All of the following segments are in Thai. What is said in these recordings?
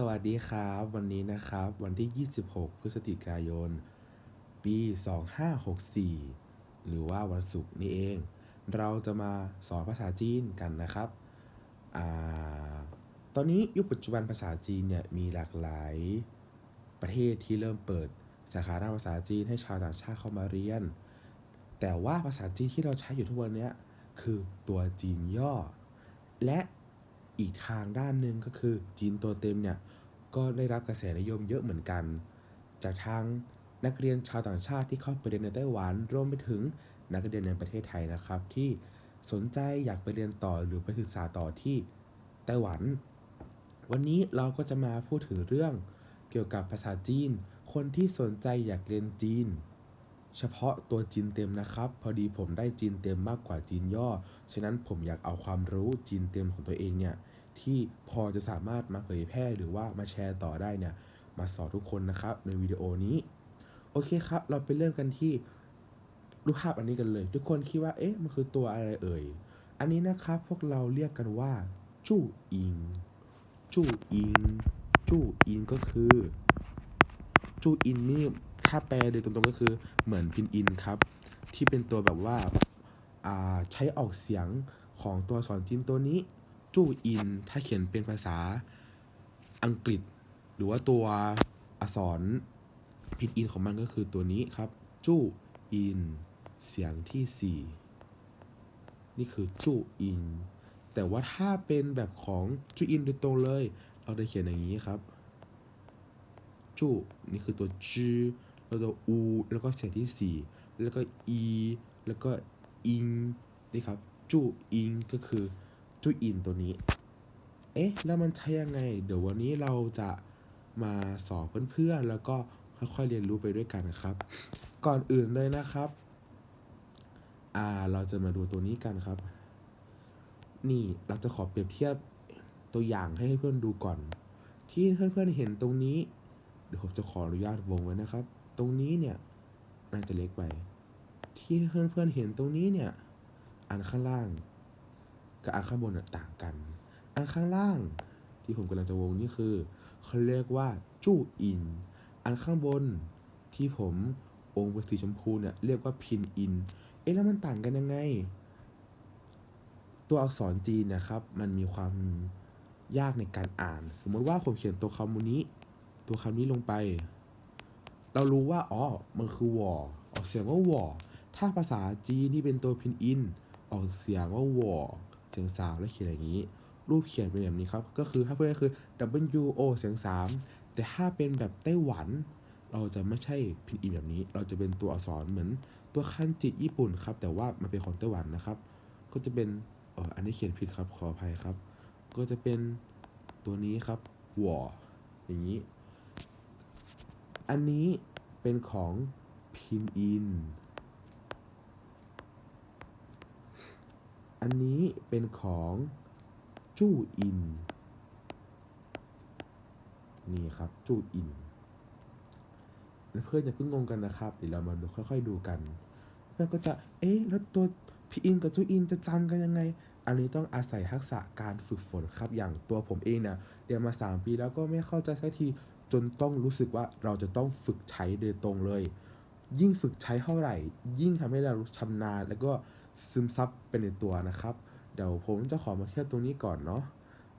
สวัสดีครับ วันนี้นะครับ วันที่ 26 พฤศจิกายน ปี 2564 หรือว่าวันศุกร์นี่เอง เราจะมาสอนภาษาจีนกันนะครับอตอนนี้ยุคปัจจุบันภาษาจีนเนี่ยมีหลากหลายประเทศที่เริ่มเปิดสาขาด้านภาษาจีนให้ชาวต่างชาติเข้ามาเรียน แต่ว่าภาษาจีนที่เราใช้อยู่ทุกวันนี้คือตัวจีนย่อ และ อีกทางด้านหนึ่งก็คือจีนตัวเต็มเนี่ยก็ได้รับกระแสนิยมเยอะเหมือนกัน จากทางนักเรียนชาวต่างชาติที่เข้าไปเรียนในไต้หวันรวมไปถึงนักเรียนในประเทศไทยนะครับ ที่สนใจอยากไปเรียนต่อหรือไปศึกษาต่อที่ไต้หวัน วันนี้เราก็จะมาพูดถึงเรื่องเกี่ยวกับภาษาจีน คนที่สนใจอยากเรียนจีน เฉพาะตัวจีนเต็มนะครับ พอดีผมได้จีนเต็มมากกว่าจีนย่อ ฉะนั้นผมอยากเอาความรู้จีนเต็มของตัวเองเนี่ย ที่พอจะสามารถมาเผยแพร่หรือว่ามาแชร์ต่อได้เนี่ย มาสอนทุกคนนะครับในวิดีโอนี้ โอเคครับ เราไปเริ่มกันที่รูปภาพอันนี้กันเลย ทุกคนคิดว่าเอ๊ะมันคือตัวอะไรเอ่ย อันนี้นะครับพวกเราเรียกกันว่า จู้อิง จู้อิง จู้อิงก็คือ จู้อินนี่ถ้าแปลโดยตรงๆก็คือเหมือนพินอินครับ ที่เป็นตัวแบบว่าใช้ออกเสียงของตัวสอักษรจีนตัวนี้ จู้อิน ถ้าเขียนเป็นภาษาอังกฤษ หรือว่าตัวอักษรพินอินของมันก็คือตัวนี้ครับ จู้อิน เสียงที่สี่นี่คือจู้อิน แต่ว่าถ้าเป็นแบบของจู้อินโดยตรงเลย เราจะเขียนอย่างนี้ครับจู้นี่คือตัวจือแล้วตัวอู แล้วก็เสียงที่สี่แล้วก็อี แล้วก็อิง นี่ครับ จู้อิงก็คือ จูอินตัวนี้ เอ๊ะ แล้วมันใช้ยังไง เดี๋ยววันนี้เราจะมาสอนเพื่อนๆ แล้วก็ค่อยๆ เรียนรู้ไปด้วยกันนะครับ ก่อนอื่นเลยนะครับ อ่า เราจะมาดูตัวนี้กันครับ นี่ เราจะขอเปรียบเทียบตัวอย่างให้เพื่อนดูก่อน ที่เพื่อนๆ เห็นตรงนี้ เดี๋ยวผมจะขออนุญาตวงไว้นะครับ ตรงนี้เนี่ย น่าจะเล็กไป ที่เพื่อนๆ เห็นตรงนี้เนี่ย อันข้างล่าง กับอันข้างบนต่างกัน อันข้างล่างที่ผมกำลังจะวงนี่คือเขาเรียกว่าจู้อิน อันข้างบนที่ผมวงเป็นสีชมพูเนี่ยเรียกว่าพินอิน เอ๊ะแล้วมันต่างกันยังไง ตัวอักษรจีนนะครับ มันมีความยากในการอ่าน สมมติว่าผมเขียนตัวคำนี้ ตัวคำนี้ลงไป เรารู้ว่าอ๋อมันคือวอออกเสียงว่าวอถ้าภาษาจีนที่เป็นตัวพินอิน ออกเสียงว่าวอ สียงสามแล้วเขียนอย่างนี้ รูปเขียนเป็นแบบนี้ครับ ก็คือถ้าเพื่อนคือ W O เสียงสามแต่ถ้าเป็นแบบไต้หวัน เราจะไม่ใช่พินอินแบบนี้ เราจะเป็นตัวอักษรเหมือนตัวคันจิญี่ปุ่นครับ แต่ว่ามันเป็นของไต้หวันนะครับ ก็จะเป็นเอออันนี้เขียนผิดครับขออภัยครับ ก็จะเป็นตัวนี้ครับวออย่างนี้ อันนี้เป็นของพินอิน อันนี้เป็นของจู้อิน นี่ครับจู้อิน เพื่อนอย่าเพิ่งงงกันนะครับ เดี๋ยวเรามาดูค่อย ๆ ดูกัน เพื่อนก็จะ เอ๊ะ แล้วตัวพี่อินกับจูอินจะจำกันยังไง อันนี้ต้องอาศัยทักษะการฝึกฝนครับ อย่างตัวผมเองเนี่ยเรียนมา 3 ปีแล้วก็ไม่เข้าใจสักที จนต้องรู้สึกว่าเราจะต้องฝึกใช้โดยตรงเลย ยิ่งฝึกใช้เท่าไหร่ ยิ่งทำให้เราชำนาญแล้วก็ ซึมซับเป็นในตัวนะครับ เดี๋ยวผมจะขอมาเทียบตรงนี้ก่อนเนาะ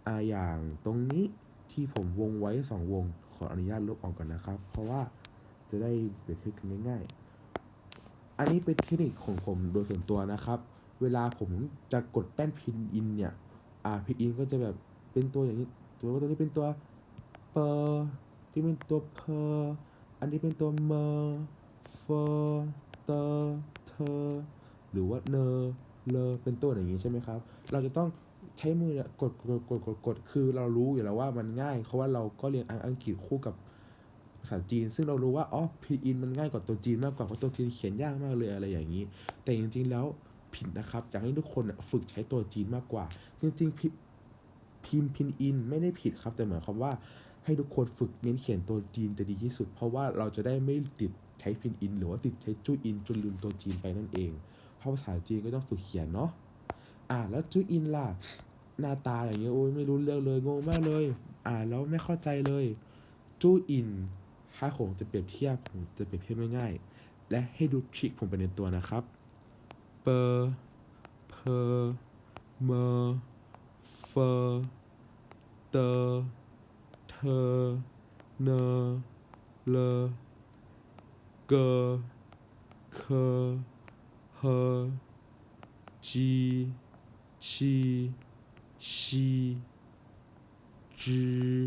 อ่าอย่างตรงนี้ที่ผมวงไว้ 2 วง ขออนุญาตลบออกก่อนนะครับ เพราะว่าจะได้เปรียบเทียบกันง่าย ๆ อันนี้เป็นเทคนิคของผมโดยส่วนตัวนะครับ เวลาผมจะกดแป้นพินอินเนี่ยอ่าพินอินก็จะแบบเป็นตัวอย่างนี้ตัวตัวนี้เป็นตัวเปอร์ที่เป็นตัวเพออันนี้เป็นตัวเมอร์เฟอร์เตอร์เธอ หรือว่าเนอเลอเป็นตัวอย่างนี้ใช่ไหมครับ เราจะต้องใช้มือกดกดกดกดกดคือเรารู้อยู่แล้วว่ามันง่ายเพราะว่าเราก็เรียนอังกฤษคู่กับภาษาจีน ซึ่งเรารู้ว่าอ๋อพีอินมันง่ายกว่าตัวจีนมากกว่าเพราะตัวจีนเขียนยากมากเลยอะไรอย่างนี้ แต่จริงๆแล้วผิดนะครับอยากให้ทุกคนฝึกใช้ตัวจีนมากกว่า จริงๆพิมพ์พินอินไม่ได้ผิดครับแต่เหมายความว่าให้ทุกคนฝึกเน้นเขียนตัวจีนจะดีที่สุด เพราะว่าเราจะได้ไม่ติดใช้พินอิน หรือว่าติดใช้จู้อินจนลืมตัวจีนไปนั่นเอง เพราะภาษาจีนก็ต้องฝึกเขียนเนาะ อ่าแล้วจูอินล่ะ หน้าตาอย่างเงี้ยโอ้ยไม่รู้เรื่องเลยงงมากเลย อ่าแล้วไม่เข้าใจเลย จูอินถ้าผมจะเปรียบเทียบผมจะเปรียบเทียบง่ายๆ และให้ดูทริคผมไปในตัวนะครับ เปอร์เพอเมอเฟอเตอเธอเนเลเกเค เฮจีชีชีจือ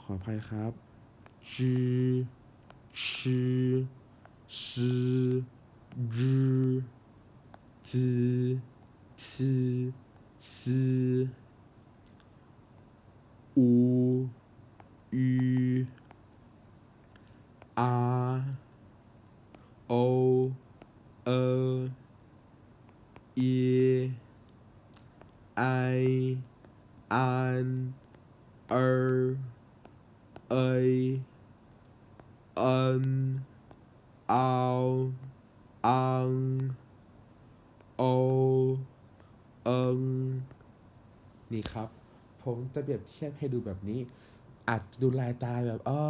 ขออภัยครับจือชื่อชือรือจือทือซืออู อืออาโอเอเอไออันเออเอยอันเอาอังโอเอิงนี่ครับ ผมจะเปรียบเทียบให้ดูแบบนี้ อาจจะดูลายตาแบบอ้อ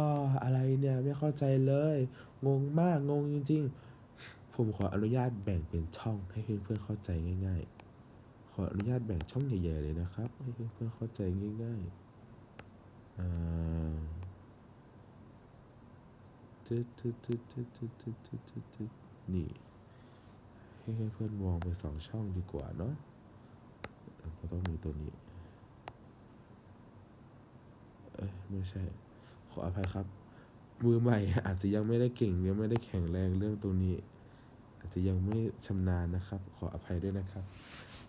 อะไรเนี่ยไม่เข้าใจเลย งงมากงงจริง ๆ ผมขออนุญาตแบ่งเป็นช่องให้เพื่อนๆเข้าใจง่าย ๆ ขออนุญาตแบ่งช่องใหญ่ๆเลยนะครับ ให้เพื่อนๆเข้าใจง่ายๆอ่าตึ๊ดตึ๊ดตึ๊ดตึ๊ดตึ๊ดตึ๊ดตึ๊ดตึ๊ดตึ๊ดนี่ให้เพื่อนๆมองไปสองช่องดีกว่าเนาะแล้วก็ต้องมีตัวนี้ เอ้ยไม่ใช่ ขออภัยครับ มือใหม่อาจจะยังไม่ได้เก่งยังไม่ได้แข็งแรงเรื่องตัวนี้ อาจจะยังไม่ชำนาญนะครับ ขออภัยด้วยนะครับ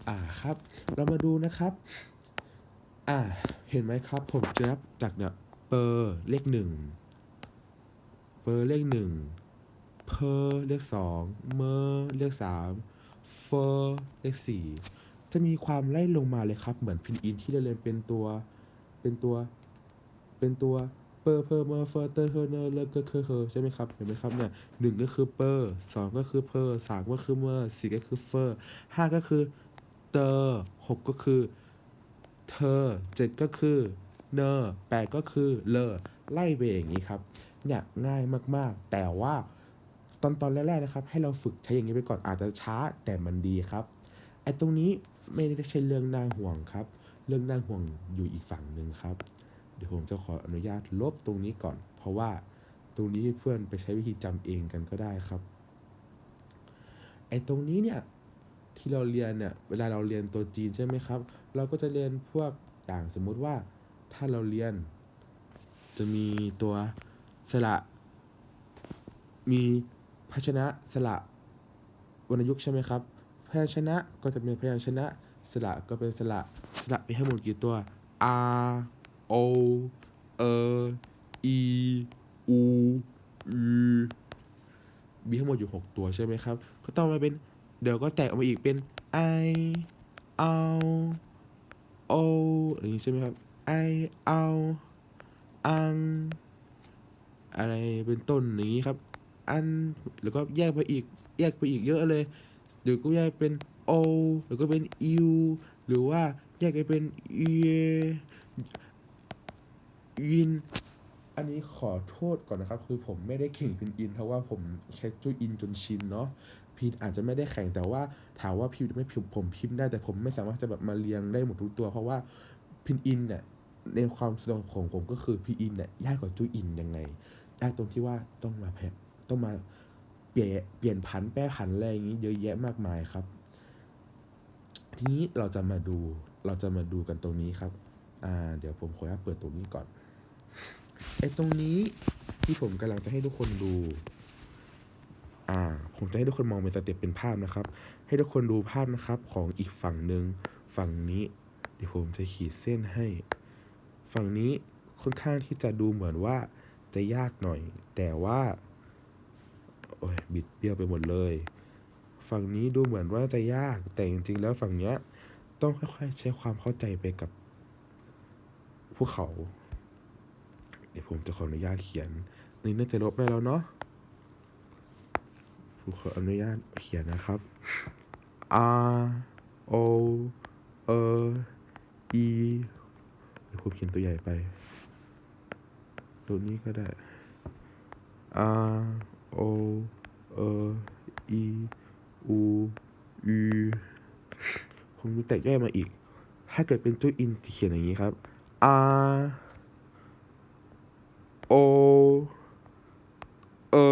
อ่าครับ เรามาดูนะครับ อ่า เห็นไหมครับ ผมจะนับจากเนี่ยเปอร์เลขหนึ่งเปอร์เลขหนึ่งเพอเลขสองเมอเลขสามเฟอเลขสี่จะมีความไล่ลงมาเลยครับ เหมือนพินอินที่เราเรียนเป็นตัวเป็นตัว เป็นตัวเปอร์เพอร์เมอร์เฟอร์เตอร์เฮอร์เนอร์เลกเกอร์เคอร์เฮอร์ใช่ไหมครับเห็นไหมครับเนี่ยหนึ่งก็คือเปอร์สองก็คือเพอร์สามก็คือเมอร์สี่ก็คือเฟอร์ห้าก็คือเตอร์หกก็คือเธอเจ็ดก็คือเนอแปดก็คือเลอไล่ไปอย่างนี้ครับเนี่ยง่ายมากๆ แต่ว่าตอนตอนแรกๆนะครับ ให้เราฝึกใช้อย่างนี้ไปก่อนอาจจะช้าแต่มันดีครับไอ้ตรงนี้ไม่ได้ใช่เรื่องน่าห่วงครับ เรื่องน่าห่วงอยู่อีกฝั่งหนึ่งครับ เดี๋ยวผมจะขออนุญาตลบตรงนี้ก่อน เพราะว่าตรงนี้เพื่อนไปใช้วิธีจำเองกันก็ได้ครับ ไอ้ตรงนี้เนี่ยที่เราเรียนเนี่ยเวลาเราเรียนตัวจีนใช่ไหมครับ เราก็จะเรียนพวกอย่างสมมุติว่าถ้าเราเรียน จะมีตัวสระ มีพยัญชนะสระวรรณยุกต์ใช่ไหมครับพยัญชนะก็จะเป็นพยัญชนะสระก็เป็นสระสระมีให้หมดกี่ตัว r o เอ e u u มีทั้งหมดอยู่ 6 ตัวใช่ไหมครับ ก็ต้องมาเป็น เดี๋ยวก็แตกออกมาอีกเป็น i o o อย่างนี้ใช่ไหมครับ i o อัง อะไรเป็นต้นอย่างนี้ครับ อัน แล้วก็แยกไปอีก แยกไปอีกเยอะเลย เดี๋ยวก็แยกเป็น o แล้วก็เป็น u หรือว่าแยกไปเป็น e ยิน อันนี้ขอโทษก่อนนะครับ คือผมไม่ได้เก่งพินอิน เพราะว่าผมใช้จูอินจนชินเนาะพินอาจจะไม่ได้แข่งแต่ว่าถามว่าพิมพ์ไม่พิมพ์ผมพิมพ์ได้แต่ผมไม่สามารถจะแบบมาเรียงได้หมดทุกตัว เพราะว่าพินอินเนี่ยในความสนุกของผมก็คือพินอินเนี่ยยากกว่าจูอินยังไงยากตรงที่ว่าต้องมาแพต้องมาเปลี่ยนเปลี่ยนผันแปรผันอะไรอย่างนี้เยอะแยะมากมายครับ ทีนี้เราจะมาดูเราจะมาดูกันตรงนี้ครับ อ่า เดี๋ยวผมขออนุญาตเปิดตรงนี้ก่อน ไอ้ตรงนี้ที่ผมกำลังจะให้ทุกคนดู อ่า ผมจะให้ทุกคนมองเป็นสเต็ปเป็นภาพนะครับ ให้ทุกคนดูภาพนะครับ ของอีกฝั่งหนึ่งฝั่งนี้ เดี๋ยวผมจะขีดเส้นให้ ฝั่งนี้ค่อนข้างที่จะดูเหมือนว่าจะยากหน่อย แต่ว่าโอ้ยบิดเบี้ยวไปหมดเลย ฝั่งนี้ดูเหมือนว่าจะยาก แต่จริงๆ แล้วฝั่งเนี้ยต้องค่อยๆ ใช้ความเข้าใจไปกับพวกเขา ดี๋ยวผมจะขออนุญาตเขียนนี่น่าจะลบได้แล้วเนาะผมขออนุญาตเขียนนะครับ R O E E เดี๋ยวผมเขียนตัวใหญ่ไป ตัวนี้ก็ได้ R O E E U U ผมมีแตกย่อยมาอีก ถ้าเกิดเป็นตัวอินจะเขียนอย่างนี้ครับ R O E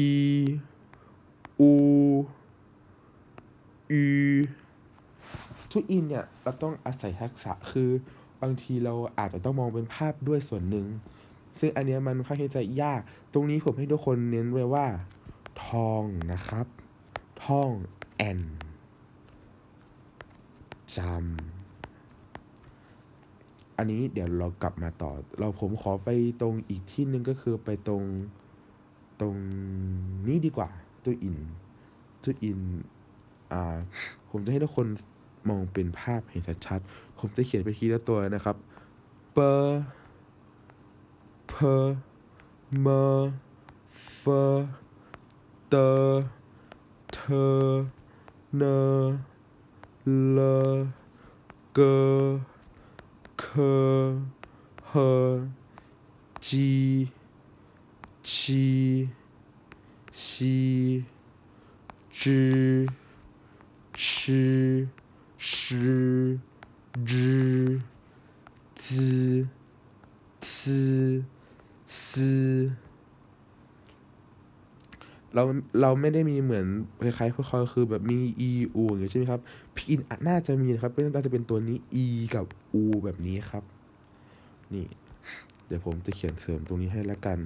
E U U ทุกอินเนี่ย เราต้องอาศัยทักษะคือบางทีเราอาจจะต้องมองเป็นภาพด้วยส่วนหนึ่ง ซึ่งอันเนี้ยมันค่อนข้างจะยาก ตรงนี้ผมให้ทุกคนเน้นไว้ว่า ทองนะครับ ท่องแอนจำ อันนี้เดี๋ยวเรากลับมาต่อ เราผมขอไปตรงอีกที่หนึ่งก็คือไปตรงตรงนี้ดีกว่าตัวอินตัวอินอ่าผมจะให้ทุกคนมองเป็นภาพเห็นชัดๆ ผมจะเขียนไปทีละตัวนะครับเปอร์เพอเมอเฟอเตอเธอเนเลเกอ 科喝鸡七西只吃十只滋滋滋 เราเราไม่ได้มีเหมือนคล้ายๆพวกเขาคือแบบมี e u อย่างเงี้ยใช่ไหมครับพีอินน่าจะมีนะครับเป็นน่าจะเป็นตัวนี้ e กับ u แบบนี้ครับ นี่ เดี๋ยวผมจะเขียนเสริมตรงนี้ให้แล้วกัน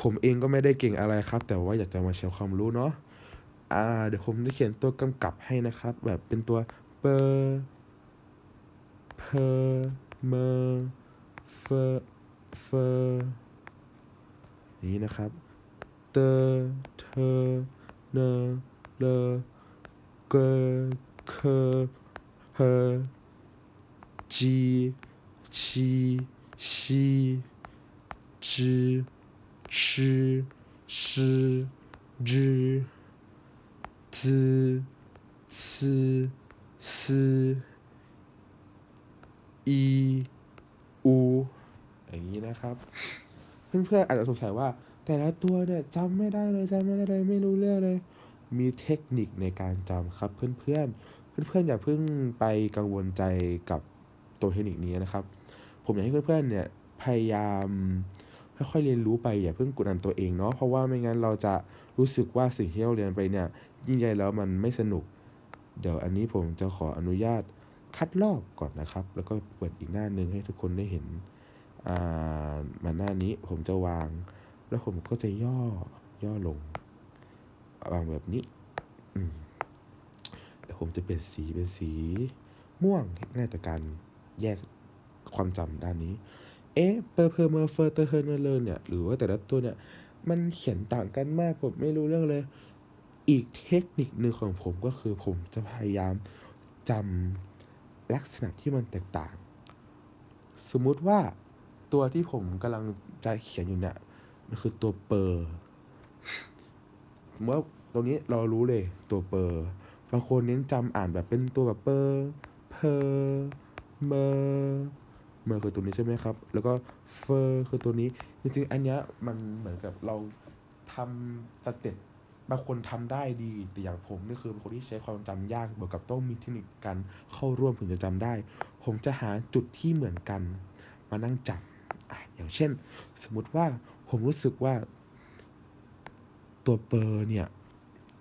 ผมเองก็ไม่ได้เก่งอะไรครับ แต่ว่าอยากจะมาแชร์ความรู้เนาะอ่า เดี๋ยวผมจะเขียนตัวกำกับให้นะครับ แบบเป็นตัวเปอร์เพอเมอเฟเฟอย่างนี้นะครับ เตอเธอเนเลเกเคเฮจีชี西知吃诗日滋次思อีอูอย่างนี้นะครับ เพื่อนๆอาจจะสงสัยว่า แต่ละตัวเนี่ยจำไม่ได้เลยจำไม่ได้เลยไม่รู้เรื่องเลย มีเทคนิคในการจำครับเพื่อนๆเพื่อนๆอย่าเพิ่งไปกังวลใจกับตัวเทคนิคนี้นะครับ ผมอยากให้เพื่อนๆเนี่ยพยายามค่อยๆเรียนรู้ไปอย่าเพิ่งกดดันตัวเองเนาะเพราะว่าไม่งั้นเราจะรู้สึกว่าสิ่งที่เราเรียนไปเนี่ย ยิ่งใหญ่แล้วมันไม่สนุก เดี๋ยวอันนี้ผมจะขออนุญาตคัดลอกก่อนนะครับ แล้วก็เปิดอีกหน้าหนึ่งให้ทุกคนได้เห็นอ่ามาหน้านี้ผมจะวาง แล้วผมก็จะย่อย่อลงวางแบบนี้อืมเดี๋ยวผมจะเป็นสีเป็นสี ม่วงง่ายต่อการแยกความจำด้านนี้ เอ๊ะเปอร์เพอร์เมอร์เฟอร์เตอร์เฮอร์เนเลอร์เนี่ย หรือว่าแต่ละตัวเนี่ย มันเขียนต่างกันมากผมไม่รู้เรื่องเลย อีกเทคนิคหนึ่งของผมก็คือผมจะพยายามจำลักษณะที่มันแตกต่าง สมมุติว่าตัวที่ผมกำลังจะเขียนอยู่เนี่ย คือตัวเปอร์สมมติว่าตรงนี้เรารู้เลยตัวเปอร์บางคนเน้นจำอ่านแบบเป็นตัวแบบเปอร์เพอร์เมอร์เมอร์คือตัวนี้ใช่ไหมครับ แล้วก็เฟอร์คือตัวนี้ จริงๆ อันเนี้ยมันเหมือนกับเราทำสเต็ปบางคนทำได้ดี แต่อย่างผมนี่คือเป็นคนที่ใช้ความจำยากบวกกับต้องมีเทคนิคการเข้าร่วมถึงจะจำได้ ผมจะหาจุดที่เหมือนกัน มานั่งจำอะอย่างเช่น สมมติว่า ผมรู้สึกว่า ตัวเปอร์เนี่ย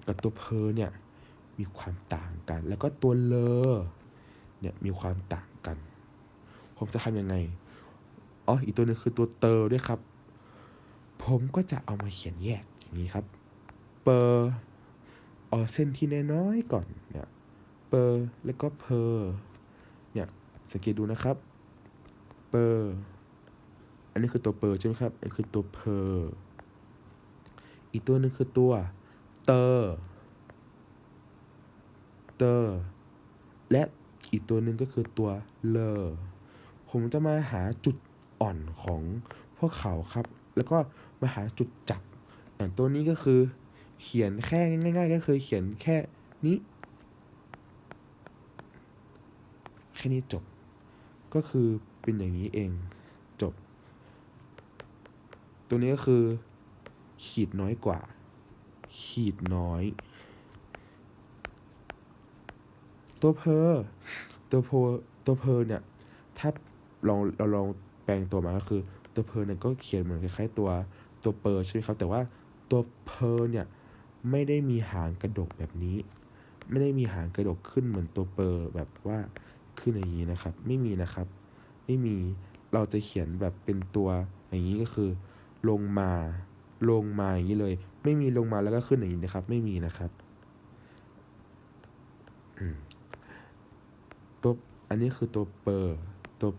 กับตัวเพอเนี่ย มีความต่างกัน แล้วก็ตัวเลอเนี่ยมีความต่างกัน ผมจะทำยังไงอ๋ออีกตัวหนึงคือตัวเตอร์ด้วยครับ ผมก็จะเอามาเขียนแยกอย่างนี้ครับเปอร์เอาเส้นที่น้อยๆก่อนเนี่ยเปอร์แล้วก็เพอเนี่ยสังเกตดูนะครับเปอร์ อันนี้คือตัวเปอร์ใช่ไหมครับ อันนคือตัวเพออีกตัวหนึ่งคือตัวเตอร์เตอร์และอีกตัวหนึ่งก็คือตัวเลอผมจะมาหาจุดอ่อนของพวกเขาครับ แล้วก็มาหาจุดจับอย่างตัวนี้ก็คือ เขียนแค่ง่าย ๆ ก็คือเขียนแค่นี้แค่นี้จบ ก็คือเป็นอย่างนี้เอง ตัวนี้ก็คือ ขีดน้อยกว่า ขีดน้อย ตัวเพอตัวเพอตัวเพอเนี่ย ถ้าลองเราลองแปลงตัวมาก็คือ ตัวเพอเนี่ยก็เขียนเหมือนคล้ายๆตัวตัวเปอร์ใช่ไหมครับ แต่ว่าตัวเพอเนี่ยไม่ได้มีหางกระดกแบบนี้ ไม่ได้มีหางกระดกขึ้นเหมือนตัวเปอร์แบบว่าขึ้นอย่างนี้นะครับ ไม่มีนะครับ ไม่มีเราจะเขียนแบบเป็นตัวอย่างนี้ก็คือ ลงมา ลงมาอย่างนี้เลย ไม่มีลงมาแล้วก็ขึ้นอย่างนี้นะครับ ไม่มีนะครับตัวอันนี้คือตัวเปอร์ตัว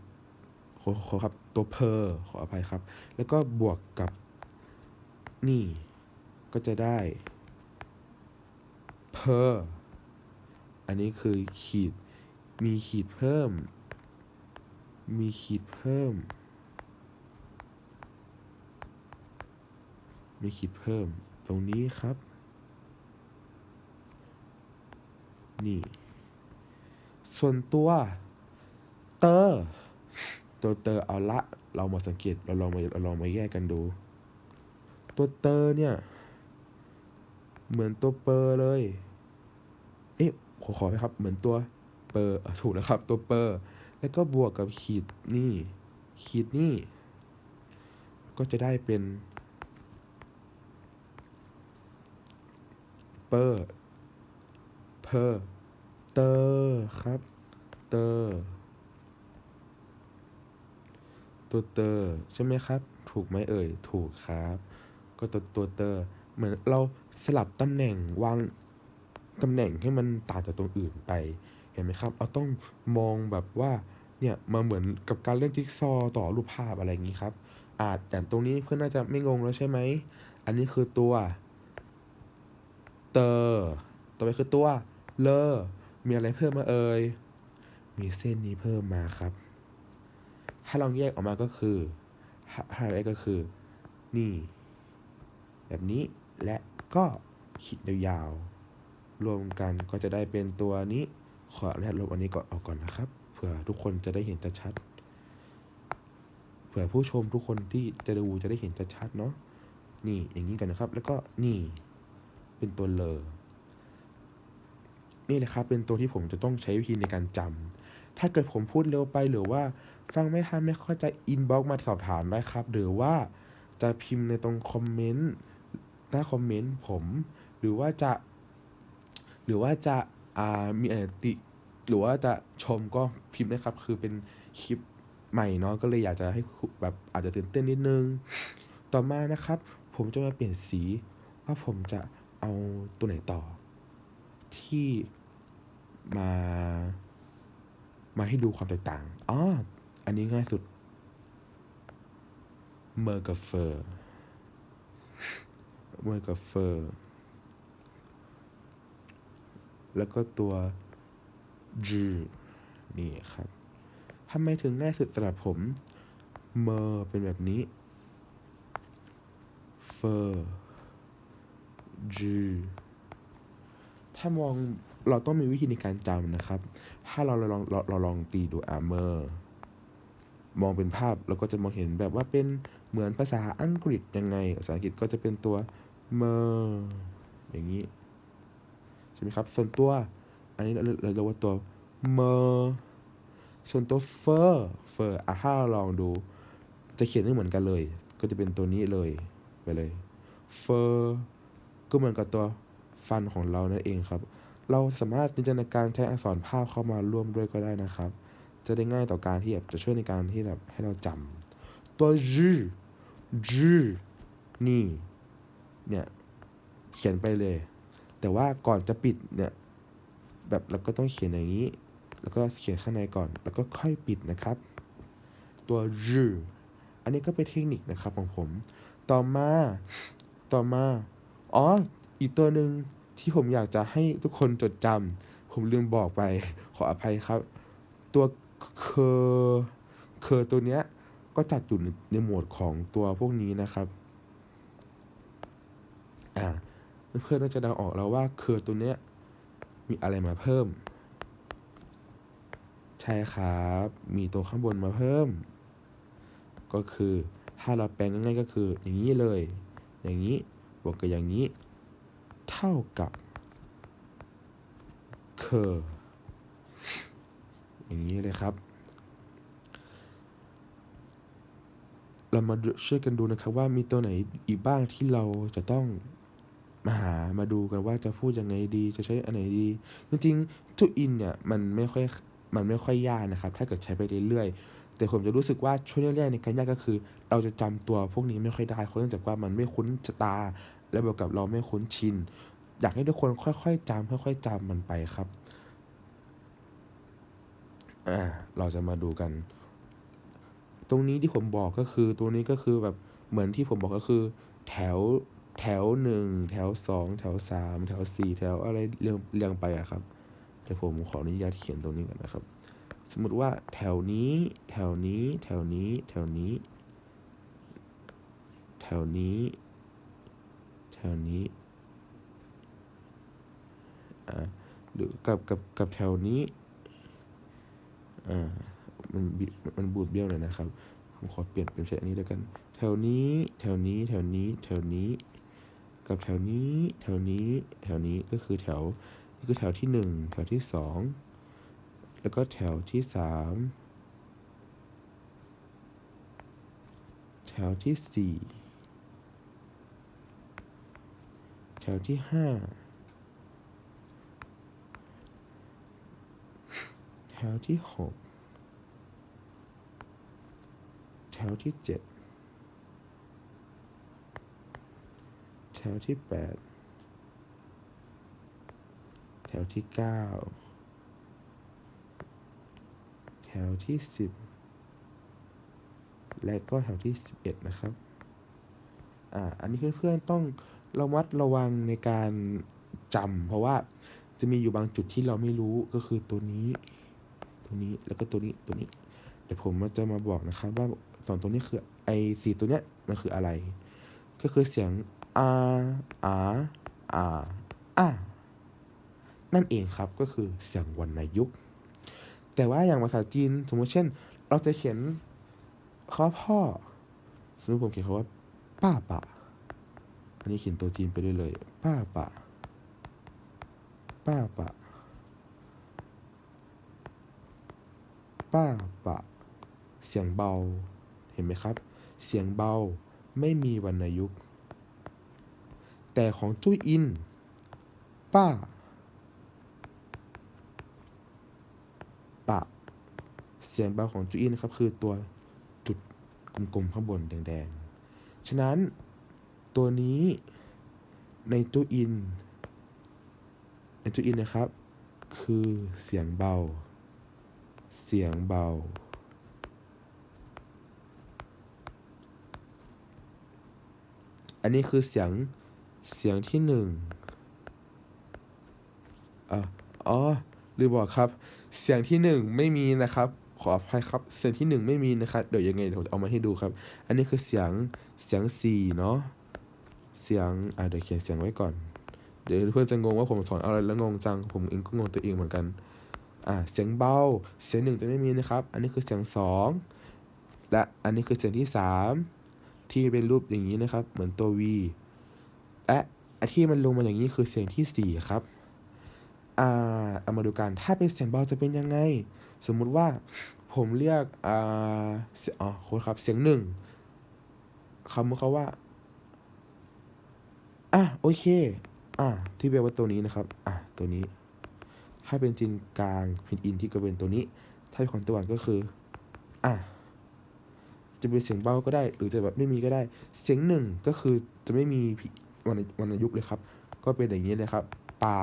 ขอขอครับตัวเพอร์ขออภัยครับ แล้วก็บวกกับนี่ ก็จะได้เพอร์อันนี้คือขีด มีขีดเพิ่ม มีขีดเพิ่ม ไมีขีดเพิ่ม ตรงนี้ครับ นี่ ส่วนตัวเตอร์ ตัวเตอร์เอาละ เรามาสังเกต เราลองมาเราลองมาแยกกันดู ตัวเตอร์เนี่ย เหมือนตัวเปอร์เลย เอ๊ะขอขอไปครับ เหมือนตัวเปอร์ถูกแล้วครับ ตัวเปอร์ แล้วก็บวกกับขีดนี่ ขีดนี่ ก็จะได้เป็น เป อร์เพอร์เตอร์ครับ เตอร์ตัวเตอร์ใช่ไหมครับ ถูกไหมเอ่ย ถูกครับ ก็ตัวตัวเตอร์เหมือนเราสลับตำแหน่งวางตำแหน่งให้มันต่างจากตรงอื่นไป เห็นไหมครับเราต้องมองแบบว่าเนี่ยมาเหมือนกับการเล่นจิ๊กซอว์ต่อรูปภาพอะไรอย่างนี้ครับ อาจแต่ตรงนี้เพื่อนน่าจะไม่งงแล้วใช่ไหม อันนี้คือตัว เตอร์ต่อไปคือตัวเลอมีอะไรเพิ่มมาเอ่ย มีเส้นนี้เพิ่มมาครับ ถ้าลองแยกออกมาก็คือถ้าแยกก็คือ นี่ แบบนี้ และก็ขีดยาวๆ รวมกันก็จะได้เป็นตัวนี้ ขออนุญาตลบอันนี้ก่อนออกก่อนนะครับ เผื่อทุกคนจะได้เห็นชัด เผื่อผู้ชมทุกคนที่จะดูจะได้เห็นชัดเนาะ นี่อย่างนี้กันนะครับ แล้วก็นี่ เป็นตัวเลอนี่แหละครับเป็นตัวที่ผมจะต้องใช้วิธีในการจำถ้าเกิดผมพูดเร็วไปหรือว่าฟังไม่ทันไม่เข้าใจอินบ็อกมาสอบถามได้ครับ หรือว่าจะพิมพ์ในตรงคอมเมนต์ใต้าคอมเมนต์ผม หรือว่าจะ หรือว่าจะอ่ามีอะไรติ หรือว่าจะชมก็พิมพ์นะครับ คือเป็นคลิปใหม่เนาะก็เลยอยากจะให้แบบอาจจะตื่นเต้นนิดนึง ต่อมานะครับ ผมจะมาเปลี่ยนสีว่าผมจะ เอาตัวไหนต่อ ที่มา มาให้ดูความแตกต่างอ๋ออันนี้ง่ายสุดเมอร์กับเฟอร์เมอร์กับเฟอร์ แล้วก็ตัว G นี่ครับทำไมถึงง่ายสุดสำหรับผม เมอร์เป็นแบบนี้ เฟอร์ G ถ้ามองเราต้องมีวิธีในการจำนะครับ ถ้าเราเราลองเราเราลองตีดูอาร์เมอร์มองเป็นภาพเราก็จะมองเห็นแบบว่าเป็นเหมือนภาษาอังกฤษยังไง ภาษาอังกฤษก็จะเป็นตัวเมอร์อย่างนี้ ใช่ไหมครับ ส่วนตัว อันนี้เราเราเรียกว่าตัวเมอร์ส่วนตัวเฟอร์เฟอร์อะถ้าเราลองดู จะเขียนไม่เหมือนกันเลย ก็จะเป็นตัวนี้เลยไปเลยเฟอร์ ก็เหมือนกับตัวฟันของเรานั่นเองครับ เราสามารถจินตนาการใช้อักษรภาพเข้ามาร่วมด้วยก็ได้นะครับ จะได้ง่ายต่อการที่แบบจะช่วยในการที่แบบให้เราจำตัว G G นี่ เนี่ยเขียนไปเลย แต่ว่าก่อนจะปิดเนี่ย แบบเราก็ต้องเขียนอย่างนี้ แล้วก็เขียนข้างในก่อน แล้วก็ค่อยปิดนะครับ ตัว G อันนี้ก็เป็นเทคนิคนะครับของผม ต่อมา ต่อมา อ๋อ อีกตัวหนึ่งที่ผมอยากจะให้ทุกคนจดจำผมลืมบอกไป ขออภัยครับ ตัวเคอร์เคอร์ตัวเนี้ย ก็จัดอยู่ในหมวดของตัวพวกนี้นะครับอ่าเพื่อนๆน่าจะเดาออกแล้วว่าเคอตัวเนี้ย มีอะไรมาเพิ่ม ใช่ครับ มีตัวข้างบนมาเพิ่ม ก็คือถ้าเราแปลงง่ายๆก็คืออย่างนี้เลย อย่างนี้ วกกับอย่างนี้ เท่ากับเคอร์อย่างนี้เลยครับ เรามาช่วยกันดูนะครับว่ามีตัวไหนอีกบ้างที่เราจะต้องมาหามาดูกันว่าจะพูดยังไงดีจะใช้อันไหนดี จริงๆ to in เนี่ยมันไม่ค่อยมันไม่ค่อยยากนะครับ ถ้าเกิดใช้ไปเรื่อยๆ แต่ผมจะรู้สึกว่าช่วงแรกๆในการยากก็คือ เราจะจำตัวพวกนี้ไม่ค่อยได้เพราะเนื่องจากว่ามันไม่คุ้นชะตา และบวกกับเราไม่คุ้นชิน อยากให้ทุกคนค่อยๆจำค่อยๆจำมันไปครับอ่าเราจะมาดูกัน ตรงนี้ที่ผมบอกก็คือ ตัวนี้ก็คือแบบเหมือนที่ผมบอกก็คือ แถวแถวหนึ่งแถวสองแถวสามแถวสี่แถวอะไรเรียงเรียงไปอะครับเดี๋ยวผมขออนุญาตเขียนตรงนี้ก่อนนะครับ สมมติว่าแถวนี้ แถวนี้ แถวนี้ แถวนี้ แถวนี้ แถวนี้อ่าหรือกับกับกับแถวนี้อ่ามันมันบูดเบี้ยวหน่อยนะครับผมขอเปลี่ยนเป็นใช้อันนี้แล้วกัน แถวนี้ แถวนี้ แถวนี้ แถวนี้ กับแถวนี้ แถวนี้ แถวนี้ก็คือแถวนี่คือแถวที่หนึ่งแถวที่สองแล้วก็แถวที่สามแถวที่สี่แถวที่ห้าแถวที่หกแถวที่เจ็ดแถวที่แปดแถวที่เก้าแถวที่สิบและก็แถวที่สิบเอ็ดนะครับ อ่า อันนี้เพื่อนๆต้อง ระมัดระวังในการจำเพราะว่าจะมีอยู่บางจุดที่เราไม่รู้ก็คือตัวนี้ ตัวนี้แล้วก็ตัวนี้ตัวนี้ เดี๋ยวผมจะมาบอกนะครับว่าสองตัวนี้คือไอสีตัวเนี้ยมันคืออะไร ก็คือเสียงอาอาอาอานั่นเองครับก็คือเสียงวรรณยุกต์ แต่ว่าอย่างภาษาจีนสมมติเช่น เราจะเขียนคำว่าพ่อสมมติผมเขียนคำว่าป้าปะ อันนี้เขียนตัวจีนไปด้วยเลย ป้าปะ ป้าปะ ป้าปะ เสียงเบา เห็นไหมครับ เสียงเบา ไม่มีวรรณยุกต์แต่ของจุ้ยอิน ป้า ปะ เสียงเบาของจุ้ยอินนะครับ คือตัวจุดกลมๆข้างบนแดงๆ ฉะนั้น ตัวนี้ในจุ้อิน ในจุ้อินนะครับ คือเสียงเบา เสียงเบา อันนี้คือเสียงเสียงที่หนึ่งอะอ๋อลืมบอกครับ เสียงที่หนึ่งไม่มีนะครับขออภัยครับ เสียงที่หนึ่งไม่มีนะครับ เดี๋ยวยังไงเดี๋ยวเอามาให้ดูครับ อันนี้คือเสียงเสียงสี่เนาะ เสียงอะเดี๋ยวเขียนเสียงไว้ก่อน เดี๋ยวเพื่อนจะงงว่าผมสอนอะไรแล้วงงจัง ผมเองก็งงตัวเองเหมือนกัน อ่าเสียงเบา เสียงหนึ่งจะไม่มีนะครับ อันนี้คือเสียงสองและอันนี้คือเสียงที่สามที่เป็นรูปอย่างนี้นะครับ เหมือนตัว V และอันที่มันลงมาอย่างนี้คือเสียงที่สี่ครับ อ่าเอามาดูกัน ถ้าเป็นเสียงเบาจะเป็นยังไง สมมุติว่าผมเรียก อ่า อ๋อโค้ดครับ เสียงหนึ่งคำเขาว่า อะโอเค อะที่แปลว่าตัวนี้นะครับ อะตัวนี้ ถ้าเป็นจีนกลางพินอินที่ก็เป็นตัวนี้ ถ้าเป็นของตะวันก็คือ อะจะเป็นเสียงเบาก็ได้ หรือจะแบบไม่มีก็ได้ เสียงหนึ่งก็คือจะไม่มีวรรณวรรณยุกต์เลยครับ ก็เป็นอย่างนี้เลยครับปา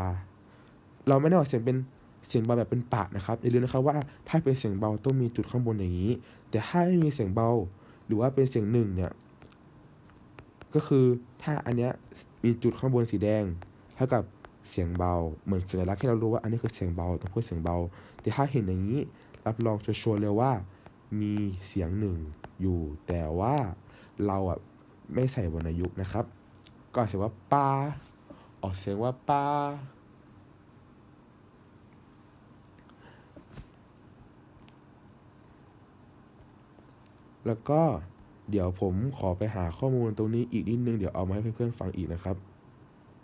เราไม่ได้ออกเสียงเป็นเสียงเบาแบบเป็นปะนะครับอย่าลืมนะครับว่าถ้าเป็นเสียงเบาต้องมีจุดข้างบนอย่างนี้ แต่ถ้าไม่มีเสียงเบา หรือว่าเป็นเสียงหนึ่งเนี่ย ก็คือถ้าอันเนี้ย มีจุดข้างบนสีแดงเท่ากับเสียงเบา เหมือนสัญลักษณ์ให้เรารู้ว่าอันนี้คือเสียงเบาต้องพูดเสียงเบา แต่ถ้าเห็นอย่างนี้รับรองชัวร์เลยว่า มีเสียงหนึ่งอยู่ แต่ว่าเราอะไม่ใส่วรรณยุกต์นะครับ ก็ออกเสียงว่าปาออกเสียงว่าปาแล้วก็ เดี๋ยวผมขอไปหาข้อมูลตรงนี้อีกนิดนึง เดี๋ยวเอามาให้เพื่อนๆฟังอีกนะครับ